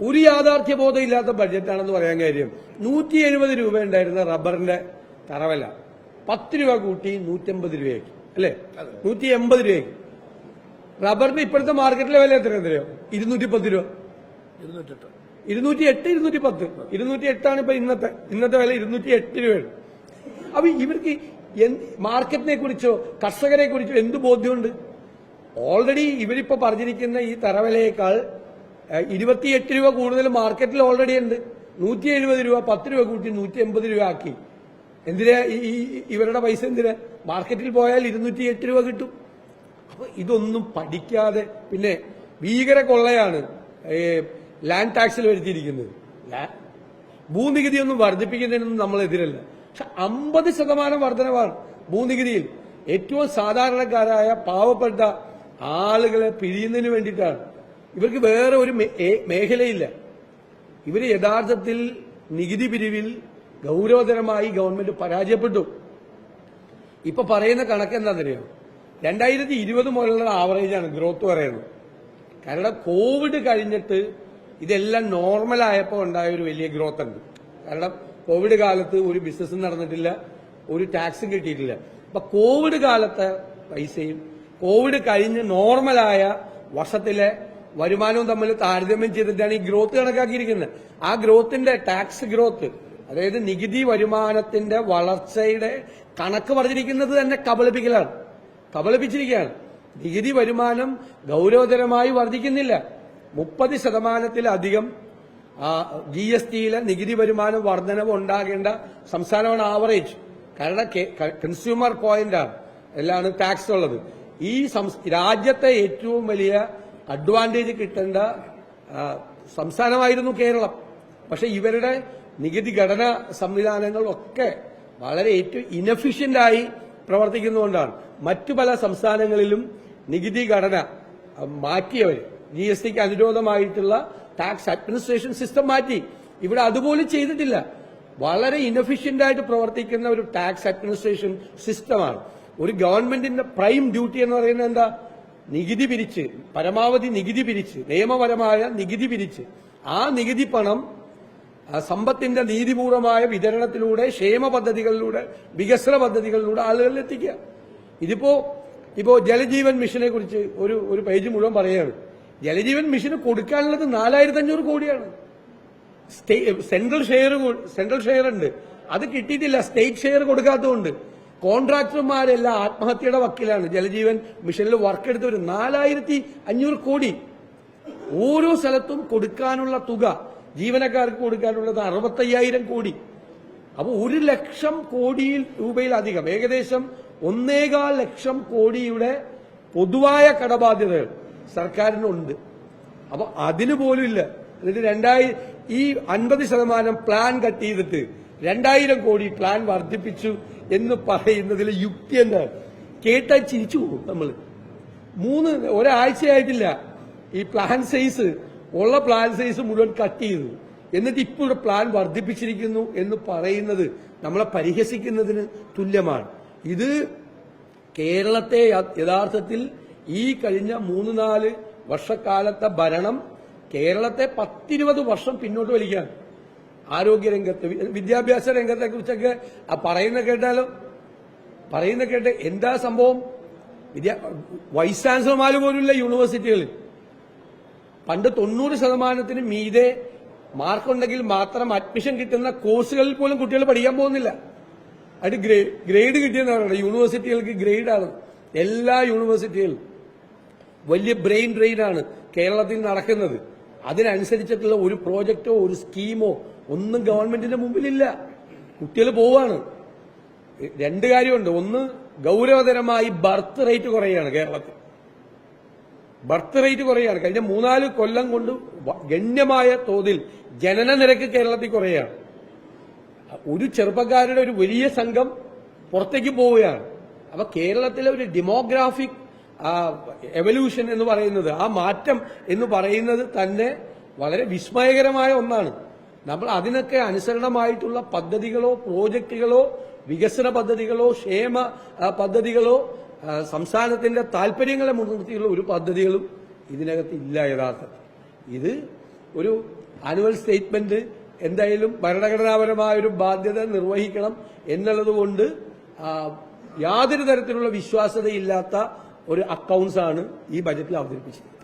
ഒരു യാഥാർത്ഥ്യ ബോധം ഇല്ലാത്ത ബഡ്ജറ്റാണെന്ന് പറയാൻ കാര്യം. നൂറ്റി എഴുപത് രൂപ ഉണ്ടായിരുന്ന റബ്ബറിന്റെ തറവല. പത്ത് രൂപ കൂട്ടി നൂറ്റമ്പത് രൂപയാക്കി. അല്ലേ? നൂറ്റി എൺപത് രൂപയാക്കി. റബ്ബറിന്റെ ഇപ്പോഴത്തെ മാർക്കറ്റിലെ വില എത്ര എത്രയോ ഇരുന്നൂറ്റി പത്ത് രൂപ. ഇരുന്നൂറ്റി എട്ട് ഇരുന്നൂറ്റി പത്ത് ഇരുന്നൂറ്റി എട്ടാണ് ഇപ്പൊ ഇന്നത്തെ. ഇന്നത്തെ വില ഇരുന്നൂറ്റി എട്ട് രൂപയാണ്. അപ്പൊ ഇവർക്ക് മാർക്കറ്റിനെ കുറിച്ചോ കർഷകരെ കുറിച്ചോ എന്ത് ബോധ്യമുണ്ട്? ഓൾറെഡി ഇവരിപ്പോ പറഞ്ഞിരിക്കുന്ന ഈ തറവിലയേക്കാൾ ഇരുപത്തിയെട്ട് രൂപ കൂടുതൽ മാർക്കറ്റിൽ ഓൾറെഡി ഉണ്ട്. നൂറ്റി എഴുപത് രൂപ പത്ത് രൂപ കൂട്ടി നൂറ്റി എൺപത് രൂപ ആക്കി. എന്തിനാ ഈ ഇവരുടെ പൈസ എന്തിനാ? മാർക്കറ്റിൽ പോയാൽ ഇരുന്നൂറ്റി എട്ട് രൂപ കിട്ടും. അപ്പൊ ഇതൊന്നും പഠിക്കാതെ പിന്നെ ഭീകര കൊള്ളയാണ് ലാൻഡ് ടാക്സിൽ വരുത്തിയിരിക്കുന്നത്. ലാ- ഭൂനികുതി ഒന്നും വർദ്ധിപ്പിക്കുന്നതിനൊന്നും നമ്മൾ എതിരല്ല. പക്ഷെ അമ്പത് ശതമാനം വർധനവാണ് ഭൂനികുതിയിൽ. ഏറ്റവും സാധാരണക്കാരായ പാവപ്പെട്ട ആളുകളെ പിഴിയുന്നതിന് വേണ്ടിയിട്ടാണ് ഇവർക്ക് വേറെ ഒരു മേഖലയില്ല. ഇവർ യഥാർത്ഥത്തിൽ നികുതി പിരിവിൽ ഗൗരവതരമായി ഗവൺമെന്റ് പരാജയപ്പെട്ടു. ഇപ്പൊ പറയുന്ന കണക്ക് എന്താണെന്നറിയോ? രണ്ടായിരത്തി ഇരുപത് മുതലുള്ള ആവറേജാണ് ഗ്രോത്ത് പറയുന്നത്. കാരണം കോവിഡ് കഴിഞ്ഞിട്ട് ഇതെല്ലാം നോർമൽ ആയപ്പോൾ ഉണ്ടായ ഒരു വലിയ ഗ്രോത്ത് ഉണ്ട്. കാരണം കോവിഡ് കാലത്ത് ഒരു ബിസിനസ് നടന്നിട്ടില്ല ഒരു ടാക്സും കിട്ടിയിട്ടില്ല. അപ്പൊ കോവിഡ് കാലത്തെ പൈസയും കോവിഡ് കഴിഞ്ഞ് നോർമലായ വർഷത്തിലെ വരുമാനവും തമ്മിൽ താരതമ്യം ചെയ്തിട്ടാണ് ഈ ഗ്രോത്ത് കണക്കാക്കിയിരിക്കുന്നത്. ആ ഗ്രോത്തിന്റെ ടാക്സ് ഗ്രോത്ത് അതായത് നികുതി വരുമാനത്തിന്റെ വളർച്ചയുടെ കണക്ക് പറഞ്ഞിരിക്കുന്നത് തന്നെ കബളിപ്പിക്കലാണ്. കബളിപ്പിച്ചിരിക്കുകയാണ്. നികുതി വരുമാനം ഗൗരവതരമായി വർദ്ധിക്കുന്നില്ല. മുപ്പത് ശതമാനത്തിലധികം ജി എസ് ടിയിലെ നികുതി വരുമാനം വർധനവ് ഉണ്ടാകേണ്ട സംസ്ഥാനമാണ് ആവറേജ്. കാരണം കൺസ്യൂമർ പോയിന്റാണ് എല്ലാണ് ടാക്സ് ഉള്ളത്. ഈ രാജ്യത്തെ ഏറ്റവും വലിയ അഡ്വാന്റേജ് കിട്ടേണ്ട സംസ്ഥാനമായിരുന്നു കേരളം. പക്ഷെ ഇവരുടെ നികുതി ഘടന സംവിധാനങ്ങളൊക്കെ വളരെ ഏറ്റവും ഇനഫിഷ്യന്റായി പ്രവർത്തിക്കുന്നതുകൊണ്ടാണ്. മറ്റു പല സംസ്ഥാനങ്ങളിലും നികുതി ഘടന മാറ്റിയവർ ജി എസ് ടിക്ക് അനുരോധമായിട്ടുള്ള ടാക്സ് അഡ്മിനിസ്ട്രേഷൻ സിസ്റ്റം മാറ്റി. ഇവിടെ അതുപോലും ചെയ്തിട്ടില്ല. വളരെ ഇനഫിഷ്യന്റ് ആയിട്ട് പ്രവർത്തിക്കുന്ന ഒരു ടാക്സ് അഡ്മിനിസ്ട്രേഷൻ സിസ്റ്റമാണ് ഒരു ഗവൺമെന്റിന്റെ പ്രൈം ഡ്യൂട്ടി എന്ന് പറയുന്നത് എന്താ? നികുതി പിരിച്ച് പരമാവധി നികുതി പിരിച്ച് നിയമപരമായ നികുതി പിരിച്ച് ആ നികുതി പണം സമ്പത്തിന്റെ നീതിപൂർവമായ വിതരണത്തിലൂടെ ക്ഷേമ പദ്ധതികളിലൂടെ വികസന പദ്ധതികളിലൂടെ ആളുകളിൽ എത്തിക്കുക ഇതിപ്പോ ഇപ്പോ ജലജീവൻ മിഷനെ കുറിച്ച് ഒരു ഒരു പേജ് മുഴുവൻ പറയുകയാണ്. ജലജീവൻ മിഷന് കൊടുക്കാനുള്ളത് നാലായിരത്തി അഞ്ഞൂറ് കോടിയാണ് സെൻട്രൽ ഷെയർ സെൻട്രൽ ഷെയർ ഉണ്ട് അത് കിട്ടിയിട്ടില്ല. State share കൊടുക്കാത്തതുകൊണ്ട്. കോൺട്രാക്ടർമാരെല്ലാം ആത്മഹത്യയുടെ വക്കിലാണ്. ജലജീവൻ മിഷനിൽ വർക്ക് എടുത്തവർ നാലായിരത്തി അഞ്ഞൂറ് കോടി ഓരോ സ്ഥലത്തും കൊടുക്കാനുള്ള തുക ജീവനക്കാർക്ക് കൊടുക്കാനുള്ളത് അറുപത്തയ്യായിരം കോടി. അപ്പോൾ ഒരു ലക്ഷം കോടിയിൽ രൂപയിലധികം ഏകദേശം ഒന്നേകാൽ ലക്ഷം കോടിയുടെ പൊതുവായ കടബാധ്യതകൾ സർക്കാരിനുണ്ട്. അപ്പൊ അതിന് പോലും ഇല്ല. എന്നിട്ട് രണ്ടായി ഈ അൻപത് ശതമാനം പ്ലാൻ കട്ട് ചെയ്തിട്ട് രണ്ടായിരം കോടി പ്ലാൻ വർദ്ധിപ്പിച്ചു എന്ന് പറയുന്നതിലെ യുക്തി എന്താണ് കേട്ടാൽ ചിരിച്ചു പോകും നമ്മൾ മൂന്ന് ഒരാഴ്ചയായിട്ടില്ല. ഈ പ്ലാൻ സൈസ് ഉള്ള പ്ലാൻ സൈസ് മുഴുവൻ കട്ട് ചെയ്തു. എന്നിട്ട് ഇപ്പോൾ പ്ലാൻ വർദ്ധിപ്പിച്ചിരിക്കുന്നു എന്ന് പറയുന്നത് നമ്മളെ പരിഹസിക്കുന്നതിന് തുല്യമാണ്. ഇത് കേരളത്തെ യഥാർത്ഥത്തിൽ ഈ കഴിഞ്ഞ മൂന്ന് നാല് വർഷക്കാലത്തെ ഭരണം കേരളത്തെ പത്തിരുപത് വർഷം പിന്നോട്ട് വലിക്കാൻ ആരോഗ്യരംഗത്ത് വിദ്യാഭ്യാസ രംഗത്തെ കുറിച്ചൊക്കെ ആ പറയുന്ന കേട്ടാലോ? പറയുന്ന കേട്ട് എന്താ സംഭവം? വിദ്യാ വൈസ് ചാൻസലർമാർ പോലുമില്ല യൂണിവേഴ്സിറ്റികളിൽ. പണ്ട് തൊണ്ണൂറ് ശതമാനത്തിന് മീതെ മാർക്കുണ്ടെങ്കിൽ മാത്രം അഡ്മിഷൻ കിട്ടുന്ന കോഴ്സുകളിൽ പോലും കുട്ടികൾ പഠിക്കാൻ പോകുന്നില്ല. അത് ഗ്രേ- ഗ്രേഡ് കിട്ടിയെന്ന് പറയുന്നത്. യൂണിവേഴ്സിറ്റികൾക്ക് ഗ്രേഡാണ്. എല്ലാ യൂണിവേഴ്സിറ്റികളും വലിയ ബ്രെയിൻ ഡ്രെയിനാണ് കേരളത്തിൽ നടക്കുന്നത്. അതിനനുസരിച്ചിട്ടുള്ള ഒരു പ്രോജക്റ്റോ ഒരു സ്കീമോ ഒന്നും ഗവൺമെന്റിന്റെ മുമ്പിലില്ല. കുട്ടികൾ പോവാണ്. രണ്ട് കാര്യമുണ്ട്. ഒന്ന് ഗൗരവതരമായി ബർത്ത് റേറ്റ് കുറയാണ് കേരളത്തിൽ. ബർത്ത് റേറ്റ് കുറയാണ്. കഴിഞ്ഞ മൂന്നാൽ കൊല്ലം കൊണ്ട് ഗണ്യമായ തോതിൽ ജനന നിരക്ക് കേരളത്തിൽ കുറയാണ്. ഒരു ചെറുപ്പക്കാരുടെ ഒരു വലിയ സംഘം പുറത്തേക്ക് പോവുകയാണ്. അപ്പൊ കേരളത്തിലെ ഒരു ഡെമോഗ്രാഫിക് എവല്യൂഷൻ എന്ന് പറയുന്നത് ആ മാറ്റം എന്ന് പറയുന്നത് തന്നെ വളരെ വിസ്മയകരമായ ഒന്നാണ്. നമ്മൾ അതിനൊക്കെ അനുസരണമായിട്ടുള്ള പദ്ധതികളോ പ്രോജക്റ്റുകളോ വികസന പദ്ധതികളോ ക്ഷേമ പദ്ധതികളോ സംസ്ഥാനത്തിന്റെ താല്പര്യങ്ങളെ മുൻനിർത്തിയുള്ള ഒരു പദ്ധതികളും ഇതിനകത്ത് ഇല്ല യഥാർത്ഥത്തിൽ. ഇത് ഒരു ആനുവൽ സ്റ്റേറ്റ്മെന്റ് എന്തായാലും ഭരണഘടനാപരമായ ഒരു ബാധ്യത നിർവഹിക്കണം എന്നുള്ളതുകൊണ്ട് യാതൊരു തരത്തിലുള്ള വിശ്വാസതയില്ലാത്ത ഒരു അക്കൗണ്ട്സ് ആണ് ഈ ബജറ്റിൽ അവതരിപ്പിച്ചത്